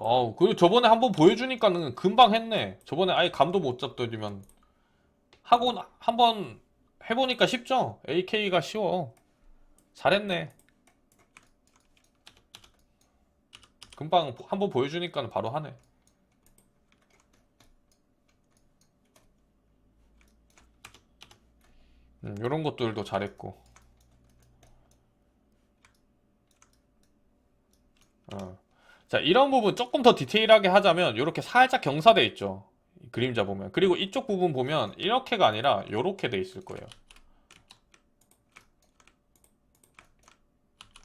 어우, 그리고 저번에 한번 보여주니까는 금방 했네. 저번에 아예 감도 못 잡더니만. 하고 나- 한번 해보니까 쉽죠? AK가 쉬워. 잘했네. 금방 한번 보여주니까는 바로 하네. 음, 요런 것들도 잘했고. 어. 자, 이런 부분 조금 더 디테일하게 하자면 이렇게 살짝 경사돼 있죠. 이 그림자 보면. 그리고 이쪽 부분 보면 이렇게가 아니라 이렇게 돼 있을 거예요.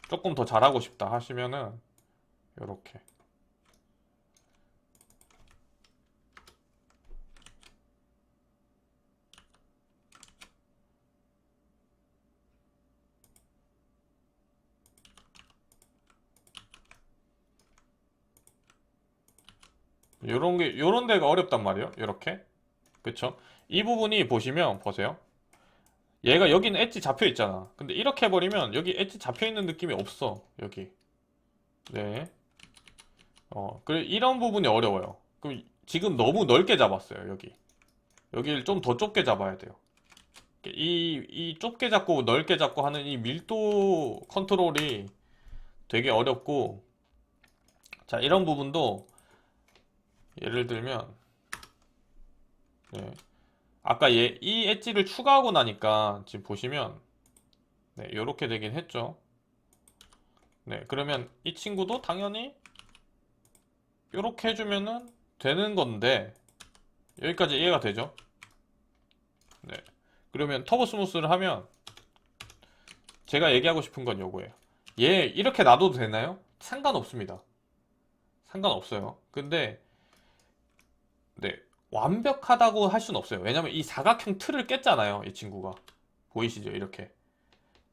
조금 더 잘하고 싶다 하시면은 이렇게. 요런 게 요런 데가 어렵단 말이에요. 이렇게. 그쵸? 이 부분이 보시면 보세요. 얘가 여기는 엣지 잡혀 있잖아. 근데 이렇게 해버리면 여기 엣지 잡혀 있는 느낌이 없어. 여기. 네. 어, 그래 이런 부분이 어려워요. 그럼 지금 너무 넓게 잡았어요. 여기. 여기를 좀 더 좁게 잡아야 돼요. 이, 이 좁게 잡고 넓게 잡고 하는 이 밀도 컨트롤이 되게 어렵고 자, 이런 부분도 예를 들면 네. 아까 얘, 이 엣지를 추가하고 나니까 지금 보시면 네, 이렇게 되긴 했죠. 네, 그러면 이 친구도 당연히 이렇게 해주면은 되는 건데 여기까지 이해가 되죠? 네. 그러면 터보 스무스를 하면 제가 얘기하고 싶은 건 요거예요. 얘 이렇게 놔둬도 되나요? 상관없습니다. 상관없어요. 근데 네, 완벽하다고 할 수는 없어요. 왜냐면 이 사각형 틀을 깼잖아요. 이 친구가. 보이시죠? 이렇게.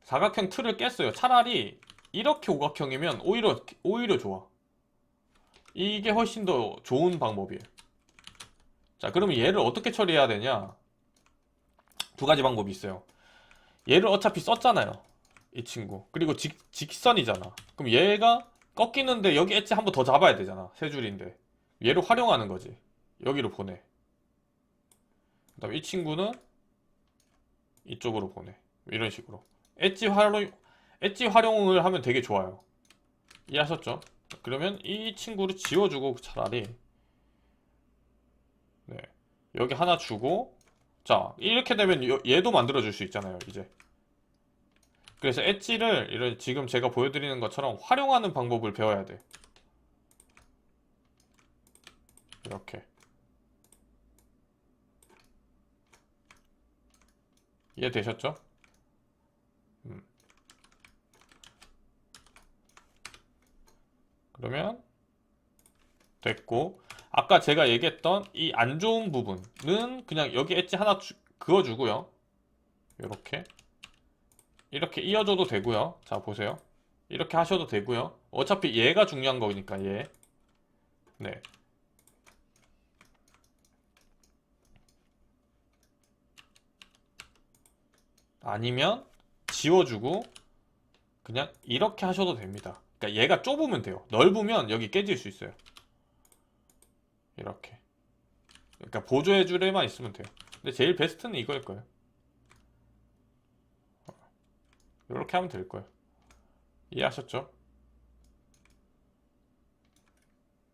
사각형 틀을 깼어요. 차라리 이렇게 오각형이면 오히려, 오히려 좋아. 이게 훨씬 더 좋은 방법이에요. 자, 그러면 얘를 어떻게 처리해야 되냐? 두 가지 방법이 있어요. 얘를 어차피 썼잖아요. 이 친구. 그리고 직, 직선이잖아. 그럼 얘가 꺾이는데 여기 엣지 한 번 더 잡아야 되잖아. 세 줄인데. 얘를 활용하는 거지. 여기로 보내. 그 다음에 이 친구는 이쪽으로 보내. 이런 식으로. 엣지 활용, 엣지 활용을 하면 되게 좋아요. 이해하셨죠? 그러면 이 친구를 지워주고 차라리 네. 여기 하나 주고 자 이렇게 되면 여- 얘도 만들어 줄 수 있잖아요 이제 그래서 엣지를 이런 지금 제가 보여드리는 것처럼 활용하는 방법을 배워야 돼 이렇게 이해되셨죠? 음. 그러면 됐고 아까 제가 얘기했던 이 안 좋은 부분은 그냥 여기 엣지 하나 주- 그어주고요 이렇게 이렇게 이어줘도 되고요 자 보세요 이렇게 하셔도 되고요 어차피 얘가 중요한 거니까 얘 네. 아니면 지워주고 그냥 이렇게 하셔도 됩니다. 그러니까 얘가 좁으면 돼요. 넓으면 여기 깨질 수 있어요. 이렇게. 그러니까 보조해 줄에만 있으면 돼요. 근데 제일 베스트는 이거일 거예요. 이렇게 하면 될 거예요. 이해하셨죠?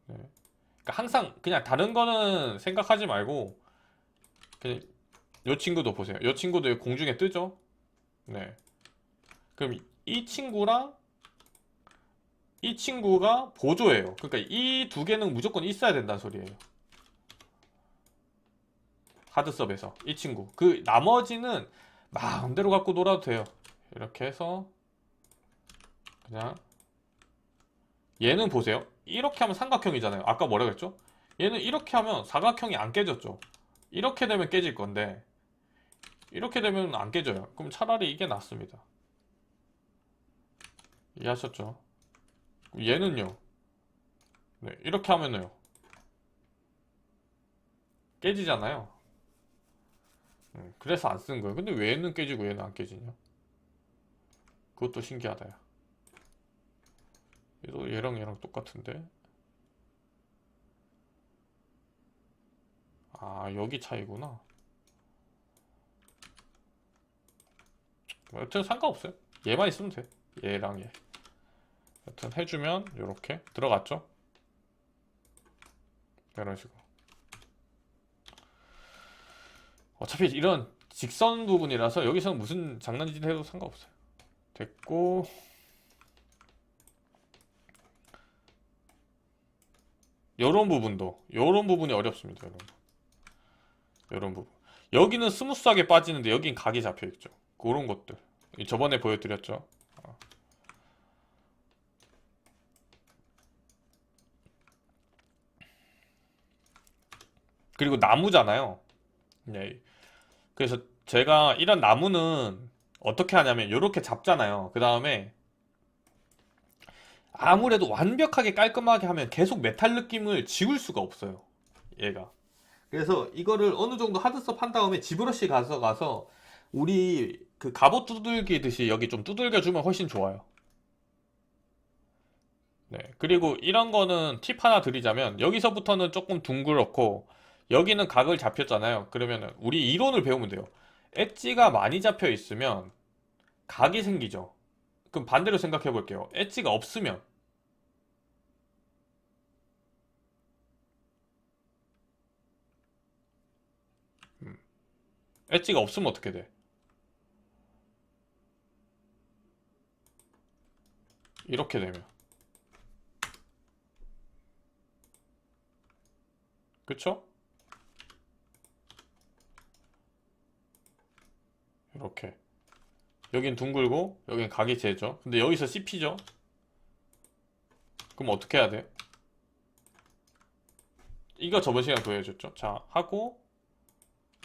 네. 그러니까 항상 그냥 다른 거는 생각하지 말고 그냥 요 친구도 보세요. 요 친구도 공중에 뜨죠? 네. 그럼 이 친구랑 이 친구가 보조예요. 그러니까 이 두 개는 무조건 있어야 된다는 소리예요. 하드섭에서 이 친구. 그 나머지는 마음대로 갖고 놀아도 돼요. 이렇게 해서 그냥 얘는 보세요. 이렇게 하면 삼각형이잖아요. 아까 뭐라 그랬죠? 얘는 이렇게 하면 사각형이 안 깨졌죠. 이렇게 되면 깨질 건데 이렇게 되면 안 깨져요. 그럼 차라리 이게 낫습니다. 이해하셨죠? 얘는요. 네, 이렇게 하면요. 깨지잖아요. 네, 그래서 안 쓴 거예요. 근데 왜 얘는 깨지고 얘는 안 깨지냐? 그것도 신기하다. 얘도 얘랑 얘랑 똑같은데? 아, 여기 차이구나. 여튼 상관없어요. 얘만 있으면 돼. 얘랑 얘. 여튼 해주면 이렇게 들어갔죠? 이런 식으로. 어차피 이런 직선 부분이라서 여기서는 무슨 장난짓 해도 상관없어요. 됐고. 요런 부분도, 요런 부분이 어렵습니다, 여러분. 요런 부분. 여기는 스무스하게 빠지는데 여긴 각이 잡혀 있죠. 그런 것들. 이 저번에 보여드렸죠. 어. 그리고 나무잖아요. 네. 그래서 제가 이런 나무는 어떻게 하냐면 이렇게 잡잖아요. 그 다음에 아무래도 완벽하게 깔끔하게 하면 계속 메탈 느낌을 지울 수가 없어요. 얘가. 그래서 이거를 어느 정도 하드섭 한 다음에 지브러시 가서 가서 우리 그 갑옷 두들기듯이 여기 좀 두들겨 주면 훨씬 좋아요. 네. 그리고 이런 거는 팁 하나 드리자면 여기서부터는 조금 둥그렇고 여기는 각을 잡혔잖아요. 그러면은 우리 이론을 배우면 돼요. 엣지가 많이 잡혀 있으면 각이 생기죠. 그럼 반대로 생각해 볼게요. 엣지가 없으면 음, 엣지가 없으면 어떻게 돼? 이렇게 되면 그쵸? 이렇게 여긴 둥글고 여긴 각이 재죠. 근데 여기서 씹히죠. 그럼 어떻게 해야 돼? 이거 저번 시간에 보여줬죠. 자, 하고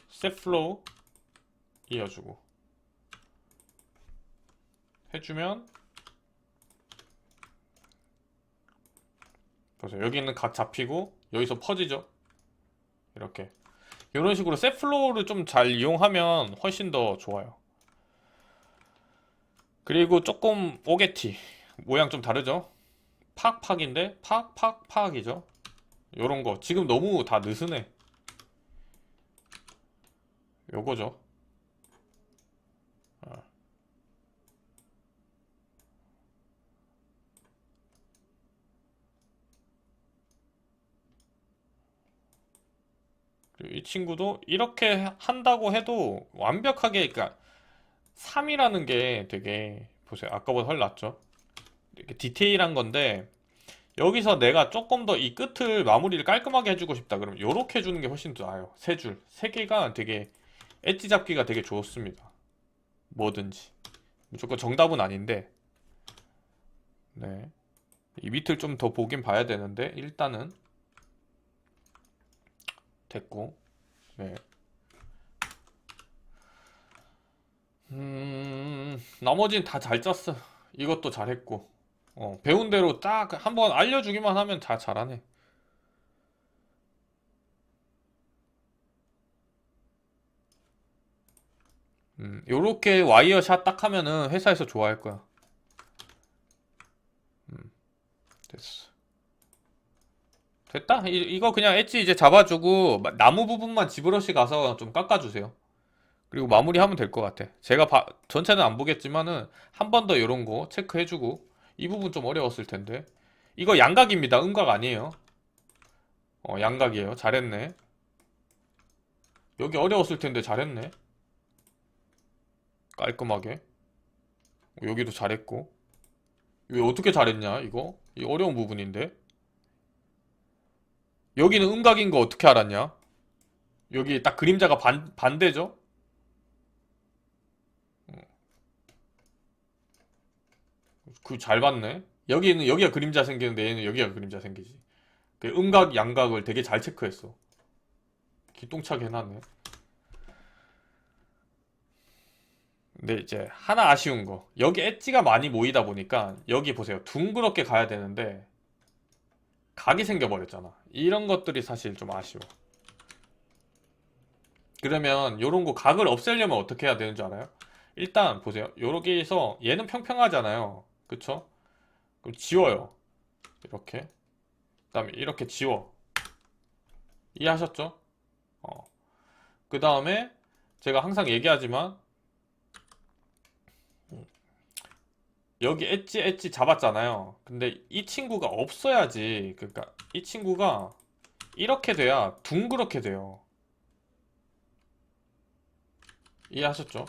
셋 플로우 이어주고 해주면 보세요. 여기는 각 잡히고 여기서 퍼지죠. 이렇게 이런 식으로 셋 플로우를 좀 잘 이용하면 훨씬 더 좋아요. 그리고 조금 오게티 모양 좀 다르죠? 팍팍인데 팍팍팍이죠? 요런 거 지금 너무 다 느슨해. 요거죠. 어. 그리고 이 친구도 이렇게 한다고 해도 완벽하게 그러니까 3이라는 게 되게 보세요. 아까보다 훨 낫죠? 이렇게 디테일한 건데 여기서 내가 조금 더 이 끝을 마무리를 깔끔하게 해주고 싶다. 그러면 이렇게 해주는 게 훨씬 더 나아요. 세 줄, 세 개가 되게 엣지 잡기가 되게 좋습니다. 뭐든지 무조건 정답은 아닌데 네. 이 밑을 좀 더 보긴 봐야 되는데 일단은 됐고 네. 음, 나머지는 다 잘 짰어. 이것도 잘했고. 어, 배운 대로 딱 한번 알려주기만 하면 다 잘하네. 음, 요렇게 와이어 샷 딱 하면은 회사에서 좋아할 거야. 음, 됐어. 됐다? 이, 이거 그냥 엣지 이제 잡아주고 마- 나무 부분만 지브러시 가서 좀 깎아주세요. 그리고 마무리하면 될 것 같아. 제가 봐- 전체는 안 보겠지만은 한 번 더 이런 거 체크해주고 이 부분 좀 어려웠을 텐데 이거 양각입니다. 음각 아니에요. 어, 양각이에요. 잘했네. 여기 어려웠을 텐데 잘했네. 깔끔하게. 여기도 잘했고. 왜 어떻게 잘했냐, 이거? 이 어려운 부분인데. 여기는 음각인 거 어떻게 알았냐? 여기 딱 그림자가 반, 반대죠? 그 잘 봤네. 여기는 여기가 그림자 생기는데 얘는 여기가 그림자 생기지. 그 음각, 양각을 되게 잘 체크했어. 기똥차게 해놨네. 근데 이제 하나 아쉬운 거. 여기 엣지가 많이 모이다 보니까 여기 보세요. 둥그렇게 가야 되는데 각이 생겨버렸잖아. 이런 것들이 사실 좀 아쉬워. 그러면 요런 거 각을 없애려면 어떻게 해야 되는 줄 알아요? 일단 보세요. 여기서 얘는 평평하잖아요. 그쵸? 그럼 지워요. 이렇게. 그 다음에 이렇게 지워. 이해하셨죠? 어. 그 다음에 제가 항상 얘기하지만 여기 엣지 엣지 잡았잖아요. 근데 이 친구가 없어야지. 그러니까 이 친구가 이렇게 돼야 둥그렇게 돼요. 이해하셨죠?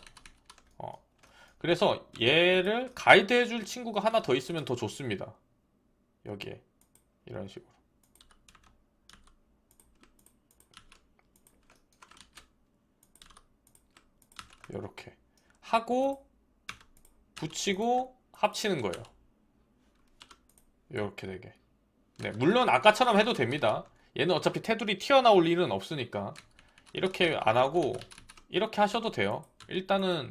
어. 그래서 얘를 가이드 해줄 친구가 하나 더 있으면 더 좋습니다. 여기에. 이런 식으로. 이렇게. 하고, 붙이고, 합치는 거예요. 이렇게 되게. 네, 물론 아까처럼 해도 됩니다. 얘는 어차피 테두리 튀어나올 일은 없으니까. 이렇게 안 하고, 이렇게 하셔도 돼요. 일단은,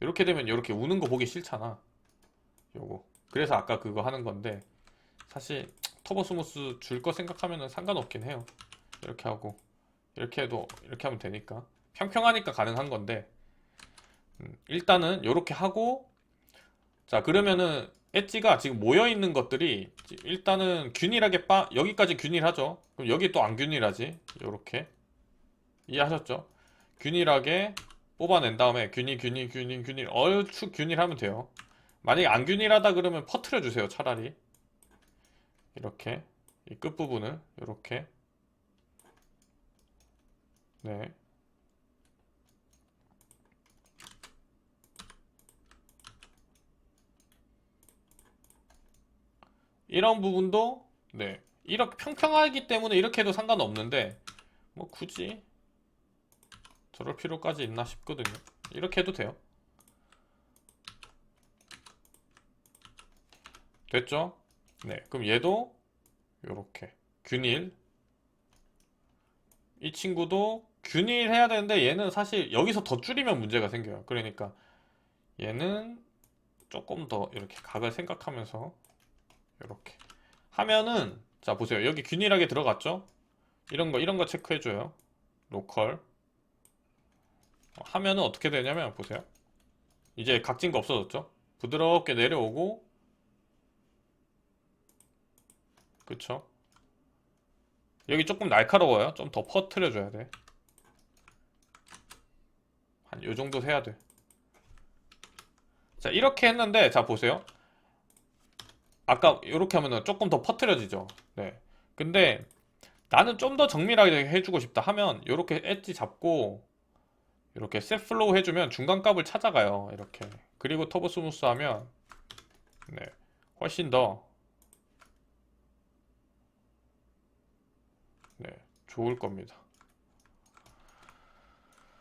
이렇게 되면 이렇게 우는 거 보기 싫잖아. 요거. 그래서 아까 그거 하는 건데, 사실, 터보 스무스 줄 거 생각하면 상관없긴 해요. 이렇게 하고, 이렇게 해도, 이렇게 하면 되니까. 평평하니까 가능한 건데, 음, 일단은 이렇게 하고, 자, 그러면은, 엣지가 지금 모여 있는 것들이 일단은 균일하게 빠 여기까지 균일하죠. 그럼 여기 또 안 균일하지. 요렇게 이해하셨죠? 균일하게 뽑아낸 다음에 균일 균일 균일 균일 얼추 균일하면 돼요. 만약에 안 균일하다 그러면 퍼트려 주세요. 차라리 이렇게 이 끝부분을 이렇게 네. 이런 부분도 네. 이렇게 평평하기 때문에 이렇게 해도 상관없는데 뭐 굳이 저럴 필요까지 있나 싶거든요. 이렇게 해도 돼요. 됐죠? 네. 그럼 얘도 요렇게. 균일. 이 친구도 균일 해야 되는데 얘는 사실 여기서 더 줄이면 문제가 생겨요. 그러니까 얘는 조금 더 이렇게 각을 생각하면서 이렇게. 하면은 자 보세요. 여기 균일하게 들어갔죠? 이런 거 이런 거 체크해 줘요. 로컬. 어, 하면은 어떻게 되냐면 보세요. 이제 각진 거 없어졌죠? 부드럽게 내려오고 그쵸? 여기 조금 날카로워요. 좀 더 퍼트려 줘야 돼 한 요 정도 해야 돼자 이렇게 했는데 자 보세요 아까 이렇게 하면은 조금 더 퍼트려지죠. 네. 근데 나는 좀 더 정밀하게 해주고 싶다 하면 이렇게 엣지 잡고 이렇게 셋 플로우 해주면 중간 값을 찾아가요. 이렇게. 그리고 터보 스무스 하면 네. 훨씬 더 네. 좋을 겁니다.